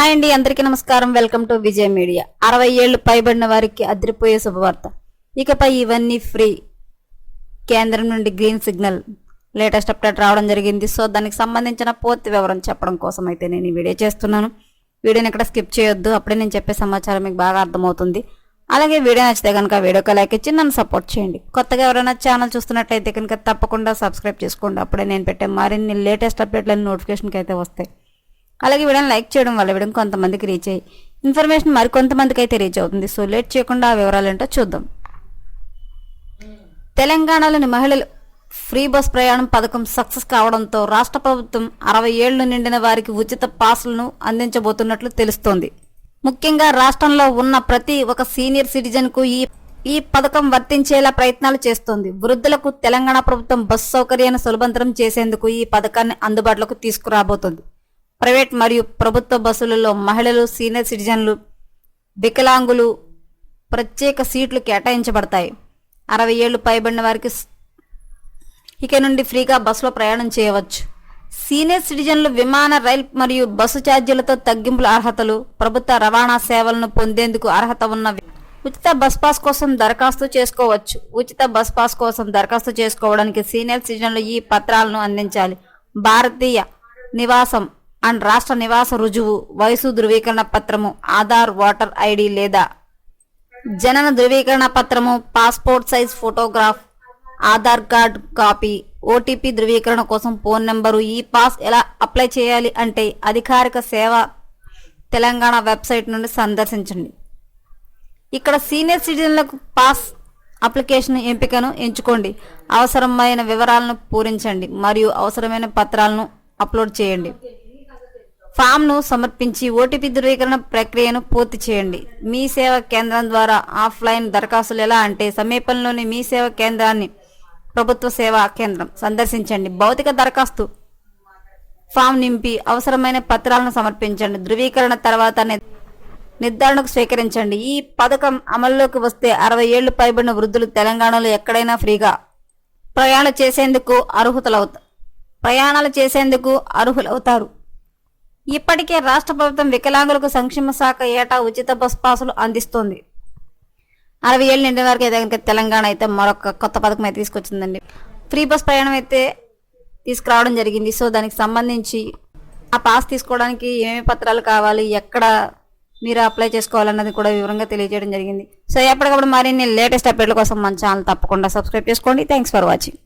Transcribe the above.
Hi అండి అందరికీ నమస్కారం. Welcome to Vijay media. అరవై ఏళ్ళు పైబడిన వారికి అదిరిపోయే శుభవార్త. ఇకపై ఇవన్నీ ఫ్రీ. కేంద్రం నుండి గ్రీన్ సిగ్నల్ లేటెస్ట్ అప్డేట్ రావడం జరిగింది. సో దానికి సంబంధించిన పూర్తి వివరం చెప్పడం కోసం అయితే నేను ఈ వీడియో చేస్తున్నాను. వీడియోని ఇక్కడ స్కిప్ చేయొద్దు. అప్పుడే నేను చెప్పే సమాచారం మీకు బాగా అర్థమవుతుంది. అలాగే వీడియో నచ్చితే కనుక వీడియోకి లైక్ ఇచ్చి నన్ను సపోర్ట్ చేయండి. కొత్తగా ఎవరైనా ఛానల్ చూస్తున్నట్లయితే కనుక తప్పకుండా సబ్స్క్రైబ్ చేసుకోండి. అప్పుడే నేను పెట్టే మరిన్ని లేటెస్ట్ అప్డేట్లన్నీ నోటిఫికేషన్కి అయితే వస్తాయి. అలాగే వీడియోని లైక్ చేయడం వల్ల వీడియో కొంతమందికి రీచ్ అయ్యి ఇన్ఫర్మేషన్ మరి కొంతమందికి అయితే రీచ్ అవుతుంది. సో లేట్ చేయకుండా ఆ వివరాలు ఏంటో చూద్దాం. తెలంగాణలోని మహిళలు ఫ్రీ బస్ ప్రయాణం పథకం సక్సెస్ కావడంతో రాష్ట్ర ప్రభుత్వం అరవై ఏళ్ళు నిండిన వారికి ఉచిత పాసులను అందించబోతున్నట్లు తెలుస్తోంది. ముఖ్యంగా రాష్ట్రంలో ఉన్న ప్రతి ఒక సీనియర్ సిటిజన్కు ఈ ఈ పథకం వర్తించేలా ప్రయత్నాలు చేస్తోంది. వృద్ధులకు తెలంగాణ ప్రభుత్వం బస్సు సౌకర్యాన్ని సులభంతరం చేసేందుకు ఈ పథకాన్ని అందుబాటులోకి తీసుకురాబోతోంది. ప్రైవేట్ మరియు ప్రభుత్వ బస్సులలో మహిళలు సీనియర్ సిటిజన్లు వికలాంగులు ప్రత్యేక సీట్లు కేటాయించబడతాయి. అరవై ఏళ్ళు పైబడిన వారికి ఇక నుండి ఫ్రీగా బస్సులో ప్రయాణం చేయవచ్చు. సీనియర్ సిటిజన్లు విమాన రైల్ మరియు బస్సు ఛార్జీలతో తగ్గింపుల అర్హతలు ప్రభుత్వ రవాణా సేవలను పొందేందుకు అర్హత ఉన్న ఉచిత బస్ పాస్ కోసం దరఖాస్తు చేసుకోవచ్చు. ఉచిత బస్ పాస్ కోసం దరఖాస్తు చేసుకోవడానికి సీనియర్ సిటిజన్లు ఈ పత్రాలను అందించాలి. భారతీయ నివాసం అండ్ రాష్ట్ర నివాస రుజువు వయసు ధృవీకరణ పత్రము ఆధార్ ఓటర్ ఐడి లేదా జనన ధృవీకరణ పత్రము passport size photograph Aadhaar card copy O T P ధృవీకరణ కోసం ఫోన్ నెంబరు ఈ పాస్ ఎలా అప్లై చేయాలి అంటే అధికారిక సేవ తెలంగాణ వెబ్సైట్ నుండి సందర్శించండి. ఇక్కడ సీనియర్ సిటిజన్లకు పాస్ అప్లికేషన్ ఎంపికను ఎంచుకోండి. అవసరమైన వివరాలను పూరించండి మరియు అవసరమైన పత్రాలను అప్లోడ్ చేయండి. ఫామ్ను సమర్పించి ఓటీపీ ధృవీకరణ ప్రక్రియను పూర్తి చేయండి. మీ సేవ కేంద్రం ద్వారా ఆఫ్లైన్ దరఖాస్తులు ఎలా అంటే సమీపంలోని మీ సేవ కేంద్రాన్ని ప్రభుత్వ సేవా కేంద్రం సందర్శించండి. భౌతిక దరఖాస్తు ఫామ్ నింపి అవసరమైన పత్రాలను సమర్పించండి. ధృవీకరణ తర్వాత ని- నిర్ధారణకు స్వీకరించండి. ఈ పథకం అమల్లోకి వస్తే అరవై ఏళ్ళు పైబడిన వృద్ధులు తెలంగాణలో ఎక్కడైనా ఫ్రీగా ప్రయాణం చేసేందుకు అర్హులవుతారు ప్రయాణాలు చేసేందుకు అర్హులవుతారు. ఇప్పటికే రాష్ట్ర ప్రభుత్వం వికలాంగులకు సంక్షేమ శాఖ ఏటా ఉచిత బస్ పాసులు అందిస్తోంది. అరవై ఏళ్ళు నిండిన వరకు అయితే కనుక తెలంగాణ అయితే మరొక కొత్త పథకం అయితే తీసుకొచ్చిందండి. ఫ్రీ బస్ ప్రయాణం అయితే తీసుకురావడం జరిగింది. సో దానికి సంబంధించి ఆ పాస్ తీసుకోవడానికి ఏమేమి పత్రాలు కావాలి ఎక్కడ మీరు అప్లై చేసుకోవాలన్నది కూడా వివరంగా తెలియజేయడం జరిగింది. సో ఎప్పటికప్పుడు మరిన్ని లేటెస్ట్ అప్డేట్ల కోసం మన ఛానల్ తప్పకుండా సబ్స్క్రైబ్ చేసుకోండి. Thanks for watching.